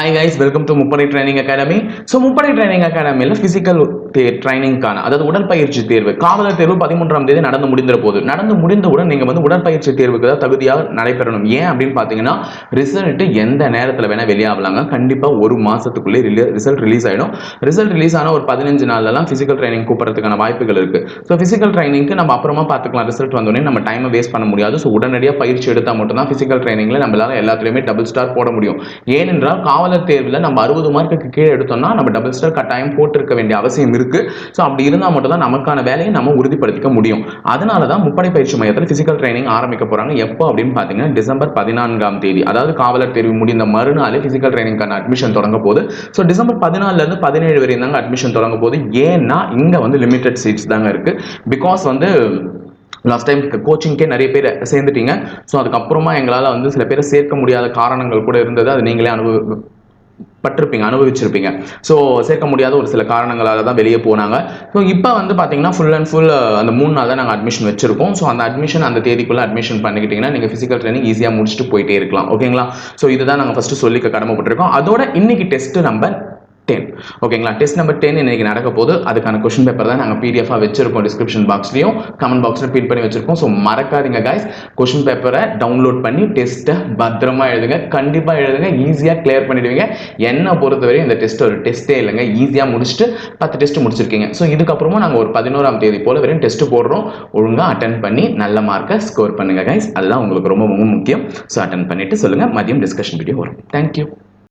Hi guys welcome to Muppadai training academy so Muppadai training அகாடமியில் physical ட்ரைனிங்கான அதாவது உடற்பயிற்சி தேர்வு காவலர் தேர்வு பதிமூன்றாம் தேதி நடந்து முடிந்த போது நடந்து முடிந்தவுடன் நீங்கள் வந்து உடற்பயிற்சி தேர்வுக்கு தான் தகுதியாக நடைபெறணும். ஏன் அப்படின்னு பார்த்தீங்கன்னா ரிசல்ட் எந்த நேரத்தில் வேணால் வெளியாகலாங்க. கண்டிப்பாக ஒரு மாதத்துக்குள்ளே ரிசல்ட் ரிலீஸ் ஆகிடும் ரிசல்ட் ரிலீஸ் ஆன ஒரு பதினஞ்சு நாள்லலாம் ஃபிசிக்கல் ட்ரைனிங் கூப்பிட்றதுக்கான வாய்ப்புகள் இருக்குது ஸோ ஃபிசிக்கல் ட்ரைனிங்க்கு நம்ம அப்புறமா பார்த்துக்கலாம் ரிசல்ட் வந்தோடனே நம்ம டைமை வேஸ்ட் பண்ண முடியாது. ஸோ உடனடியாக பயிற்சி எடுத்தால் மட்டும்தான் ஃபிசிக்கல் ட்ரைனிங்கில் நம்மளால் எல்லாத்துலேயுமே டபுள் ஸ்டார் போட முடியும். ஏனென்றால் காவல் காவலர் தேர்வில் நம்ம அறுபது மார்க்குக்கு கீழே எடுத்தோம்னா நம்ம டபுள் ஸ்டார் கட்டாயம் போட்டிருக்க வேண்டிய அவசியம் இருக்கு. ஸோ அப்படி இருந்தால் மட்டும் தான் நமக்கான வேலையை நம்ம உறுதிப்படுத்திக்க முடியும். அதனால தான் முப்படை பயிற்சி மையத்தில் ஃபிசிக்கல் ட்ரைனிங் ஆரம்பிக்க போறாங்க. எப்போ அப்படின்னு பார்த்தீங்கன்னா டிசம்பர் பதினான்காம் தேதி. அதாவது காவலர் தேர்வு முடிந்த மறுநாளே ஃபிசிக்கல் ட்ரைனிங்கான அட்மிஷன் தொடங்க போது ஸோ டிசம்பர் பதினாலுல இருந்து பதினேழு வரையும் தாங்க அட்மிஷன் தொடங்க போது ஏன்னா இங்க வந்து லிமிடெட் சீட்ஸ் தாங்க இருக்கு. பிகாஸ் வந்து லாஸ்ட் டைம் கோச்சிங்க்கே நிறைய பேர் சேர்ந்துட்டீங்க. ஸோ அதுக்கப்புறமா எங்களால் வந்து சில பேரை சேர்க்க முடியாத காரணங்கள் கூட இருந்தது. அது நீங்களே அனுபவ பட்டிருப்பீங்க அனுபவிச்சிருப்பீங்க. ஸோ சேர்க்க முடியாத ஒரு சில காரணங்களால் தான் வெளியே போனாங்க. ஸோ இப்போ வந்து பார்த்தீங்கன்னா ஃபுல் அண்ட் ஃபுல் அந்த மூணு நாள் தான் நாங்கள் அட்மிஷன் வச்சிருக்கோம் ஸோ அந்த அட்மிஷன் அந்த தேதிக்குள்ளே அட்மிஷன் பண்ணிக்கிட்டீங்கன்னா நீங்கள் ஃபிசிக்கல் ட்ரைனிங் ஈஸியாக முடிச்சுட்டு போயிட்டே இருக்கலாம். ஓகேங்களா ஸோ இதுதான் நாங்கள் ஃபஸ்ட்டு சொல்லிக்க கடமைப்பட்டிருக்கோம். அதோட இன்னைக்கு டெஸ்ட் நம்பர் டென் ஓகேங்களா டெஸ்ட் நம்பர் டென் இன்னைக்கு நடக்க போது அதுக்கான கொஸ்டின் பேப்பர் தான் நாங்கள் பிடிஎஃபாக வச்சிருக்கோம் டிஸ்கிரிப்ஷன் பாக்ஸ்லையும் கமெண்ட் பாக்ஸில் பின் பண்ணி வச்சிருக்கோம். ஸோ மறக்காதீங்க கைஸ் கொஸ்டின் பேப்பரை டவுன்லோட் பண்ணி டெஸ்ட்டை பத்திரமா எழுதுங்க. கண்டிப்பாக எழுதுங்க. ஈஸியாக கிளியர் பண்ணிடுவீங்க. என்னை பொறுத்தவரையும் இந்த டெஸ்ட் ஒரு டெஸ்ட்டே இல்லைங்க. ஈஸியாக முடிச்சுட்டு பத்து டெஸ்ட் முடிச்சிருக்கீங்க. ஸோ இதுக்கப்புறமா நாங்கள் ஒரு பதினோராம் தேதி போல வரையும் டெஸ்ட் போடுறோம். ஒழுங்காக அட்டன் பண்ணி நல்ல மார்க்கை ஸ்கோர் பண்ணுங்க கைஸ் அதுதான் உங்களுக்கு ரொம்ப ரொம்ப முக்கியம். ஸோ அட்டன் பண்ணிட்டு சொல்லுங்கள் மதியம் டிஸ்கஷன் வீடியோ வரும். தேங்க்யூ